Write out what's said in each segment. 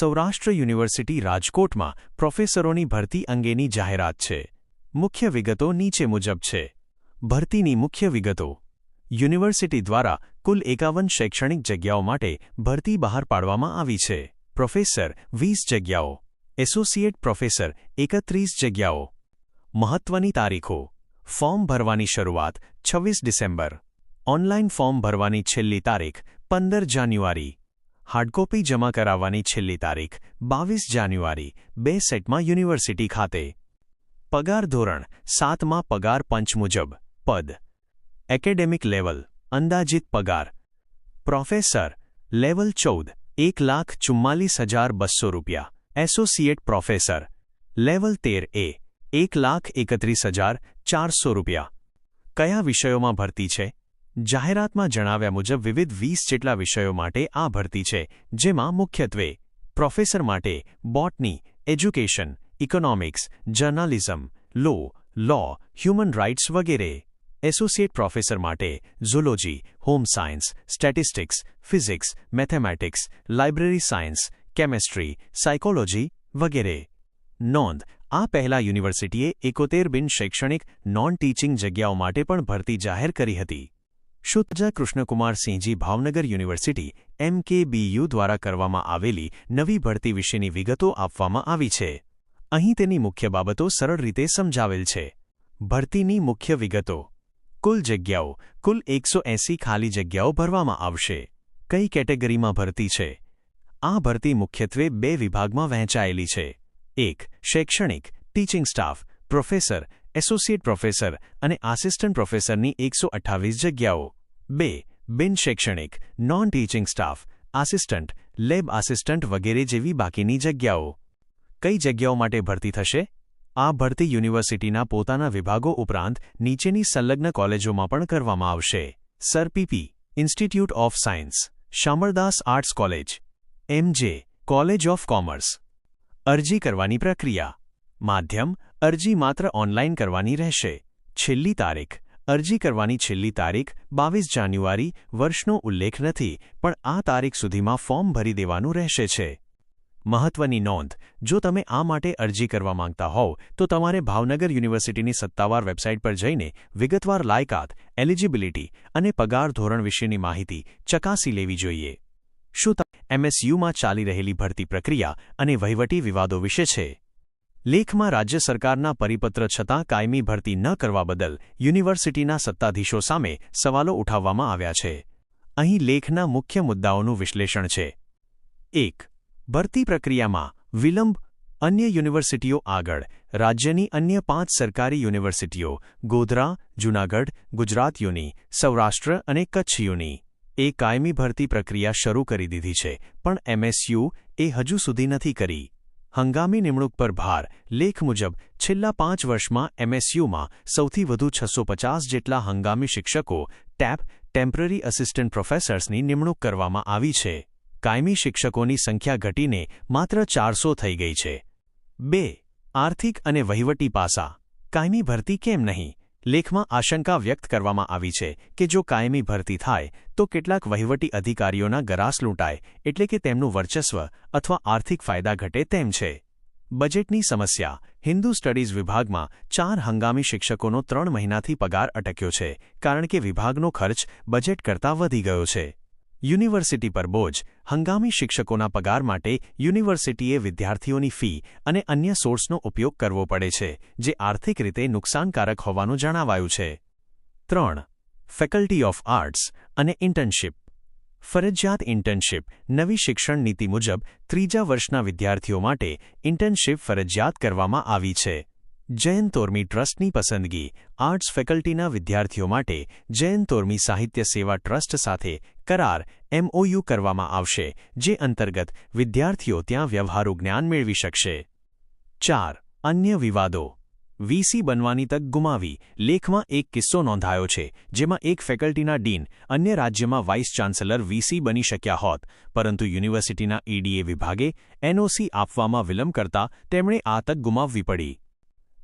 Saurashtra university રાજકોટમાં પ્રોફેસરોની ભરતી અંગેની જાહેરાત છે. મુખ્ય વિગતો નીચે મુજબ છે. ભરતીની મુખ્ય વિગતો. યુનિવર્સિટી દ્વારા કુલ એકાવન શૈક્ષણિક જગ્યાઓ માટે ભરતી બહાર પાડવામાં આવી છે. પ્રોફેસર વીસ જગ્યાઓ. એસોસિએટ પ્રોફેસર એકત્રીસ જગ્યાઓ. મહત્વની તારીખો. ફોર્મ ભરવાની શરૂઆત છવ્વીસ ડિસેમ્બર. ઓનલાઇન ફોર્મ ભરવાની છેલ્લી તારીખ પંદર જાન્યુઆરી. હાર્ડકોપી જમા કરાવવાની છેલ્લી તારીખ બાવીસ જાન્યુઆરી બે સેટમાં યુનિવર્સિટી ખાતે. પગાર ધોરણ સાતમાં પગાર પંચ મુજબ. પદ. એકેડેમિક લેવલ અંદાજિત પગાર. પ્રોફેસર લેવલ ચૌદ, એક લાખ ચુમ્માલીસ હજાર બસો રૂપિયા. એસોસિએટ પ્રોફેસર લેવલ તેર એ, એક લાખ એકત્રીસ હજાર ચારસો રૂપિયા. કયા વિષયોમાં ભરતી છે? જાહેરાતમાં જણાવ્યા મુજબ વિવિધ વીસ જેટલા વિષયો માટે આ ભરતી છે, જેમાં મુખ્યત્વે પ્રોફેસર માટે botany, education, economics, journalism, law law, human rights વગેરે. એસોસિએટ પ્રોફેસર માટે zoology, home science, statistics, physics, mathematics, library science, chemistry, psychology વગેરે. નોંધ, આ પહેલા યુનિવર્સિટીએ એકોતેર બિન શૈક્ષણિક નોન ટીચિંગ જગ્યાઓ માટે પણ ભરતી જાહેર કરી હતી. શુદ્ધજા કૃષ્ણકુમારસિંહજી ભાવનગર યુનિવર્સિટી એમકેબીયુ દ્વારા કરવામાં આવેલી નવી ભરતી વિશેની વિગતો આપવામાં આવી છે. અહીં તેની મુખ્ય બાબતો સરળ રીતે સમજાવેલ છે. ભરતીની મુખ્ય વિગતો. કુલ જગ્યાઓ, કુલ એકસો ખાલી જગ્યાઓ ભરવામાં આવશે. કઈ કેટેગરીમાં ભરતી છે? આ ભરતી મુખ્યત્વે બે વિભાગમાં વહેંચાયેલી છે. એક, શૈક્ષણિક, teaching staff, professor associate professor અને આસિસ્ટન્ટ પ્રોફેસરની એકસો જગ્યાઓ. બે, બિન શૈક્ષણિક non teaching staff assistant lab assistant વગેરે જેવી બાકીની જગ્યાઓ. કઈ જગ્યાઓ માટે ભરતી થશે? આ ભરતી યુનિવર્સિટીના પોતાના વિભાગો ઉપરાંત નીચેની સંલગ્ન કોલેજોમાં પણ કરવામાં આવશે. Sir PP institute of science Shamaldas arts college M J college of commerce. અરજી કરવાની પ્રક્રિયા. માધ્યમ અરજી માત્ર ઓનલાઇન કરવાની રહેશે. છેલ્લી તારીખ. અરજી કરવાની છેલ્લી તારીખ બાવીસ જાન્યુઆરી વર્ષનો ઉલ્લેખ નથી, પણ આ તારીખ સુધીમાં ફોર્મ ભરી દેવાનું રહેશે છે. મહત્વની નોંધ, જો તમે આ માટે અરજી કરવા માંગતા હોવ, તો તમારે ભાવનગર યુનિવર્સિટીની સત્તાવાર વેબસાઇટ પર જઈને વિગતવાર લાયકાત, એલિજિબિલિટી અને પગાર ધોરણ વિશેની માહિતી ચકાસી લેવી જોઈએ. શું એમએસયુમાં ચાલી રહેલી ભરતી પ્રક્રિયા અને વહીવટી વિવાદો વિશે છે? લેખમાં રાજ્ય સરકારના પરિપત્ર છતાં કાયમી ભરતી ન કરવા બદલ યુનિવર્સિટીના સત્તાધીશો સામે સવાલો ઉઠાવવામાં આવ્યા છે. અહીં લેખના મુખ્ય મુદ્દાઓનું વિશ્લેષણ છે. એક, ભરતી પ્રક્રિયામાં વિલંબ, અન્ય યુનિવર્સિટીઓ આગળ, રાજ્યની અન્ય પાંચ સરકારી યુનિવર્સિટીઓ, ગોધરા, જૂનાગઢ, ગુજરાત યુની, સૌરાષ્ટ્ર અને કચ્છ યુની. એ કાયમી ભરતી પ્રક્રિયા શરૂ કરી દીધી છે, પણ એમએસયુ એ હજુ સુધી નથી કરી. હંગામી નિમણૂક પર ભાર. લેખ મુજબ, છેલ્લા પાંચ વર્ષમાં એમએસયુમાં સૌથી વધુ છસો પચાસ જેટલા હંગામી શિક્ષકો ટેપ, ટેમ્પરરી અસિસ્ટન્ટ પ્રોફેસર્સની નિમણૂક કરવામાં આવી છે. કાયમી શિક્ષકોની સંખ્યા ઘટીને માત્ર ચારસો થઈ ગઈ છે. બે, આર્થિક અને વહીવટી પાસા. કાયમી ભરતી કેમ નહીં? લેખમાં આશંકા વ્યક્ત કરવામાં આવી છે કે જો કાયમી ભરતી થાય, તો કેટલાક વહીવટી અધિકારીઓના ગરાસ લૂંટાય, એટલે કે તેમનું વર્ચસ્વ અથવા આર્થિક ફાયદા ઘટે તેમ છે. બજેટની સમસ્યા. હિન્દુ સ્ટડીઝ વિભાગમાં ચાર હંગામી શિક્ષકોનો ત્રણ મહિનાથી પગાર અટક્યો છે, કારણ કે વિભાગનો ખર્ચ બજેટ કરતાં વધી ગયો છે. યુનિવર્સિટી પર બોજ. હંગામી શિક્ષકોના પગાર માટે યુનિવર્સિટીએ વિદ્યાર્થીઓની ફી અને અન્ય સોર્સનો ઉપયોગ કરવો પડે છે, જે આર્થિક રીતે નુકસાનકારક હોવાનું જણાવાયું છે. ત્રણ ફેકલ્ટી ઓફ આર્ટ્સ અને ઇન્ટર્નશીપ ફરજિયાત ઇન્ટર્નશીપ નવી શિક્ષણ નીતિ મુજબ ત્રીજા વર્ષના વિદ્યાર્થીઓ માટે ઇન્ટર્નશીપ ફરજિયાત કરવામાં આવી છે. જૈન તોરમી ટ્રસ્ટની પસંદગી આર્ટ્સ ફેકલ્ટીના વિદ્યાર્થીઓ માટે જૈન તોરમી સાહિત્ય સેવા ટ્રસ્ટ સાથે કરાર એમઓયુ કરવામાં આવશે, જે અંતર્ગત વિદ્યાર્થીઓ ત્યાં વ્યવહારુ જ્ઞાન મેળવી શકશે. ચાર, અન્ય વિવાદો. વીસી બનવાની તક ગુમાવી, લેખમાં એક કિસ્સો નોંધાયો છે, જેમાં એક ફેકલ્ટીના ડીન અન્ય રાજ્યમાં વાઇસ ચાન્સેલર વીસી બની શક્યા હોત, પરંતુ યુનિવર્સિટીના ઈડીએ વિભાગે એનઓસી આપવામાં વિલંબ કરતા તેમણે આ તક ગુમાવવી પડી.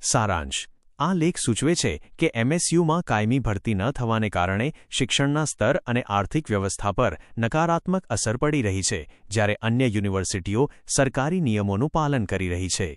સારાંશ. આ લેખ સૂચવે છે કે એમએસયુમાં કાયમી ભરતી ન થવાને કારણે શિક્ષણના સ્તર અને આર્થિક વ્યવસ્થા પર નકારાત્મક અસર પડી રહી છે, જ્યારે અન્ય યુનિવર્સિટીઓ સરકારી નિયમોનું પાલન કરી રહી છે.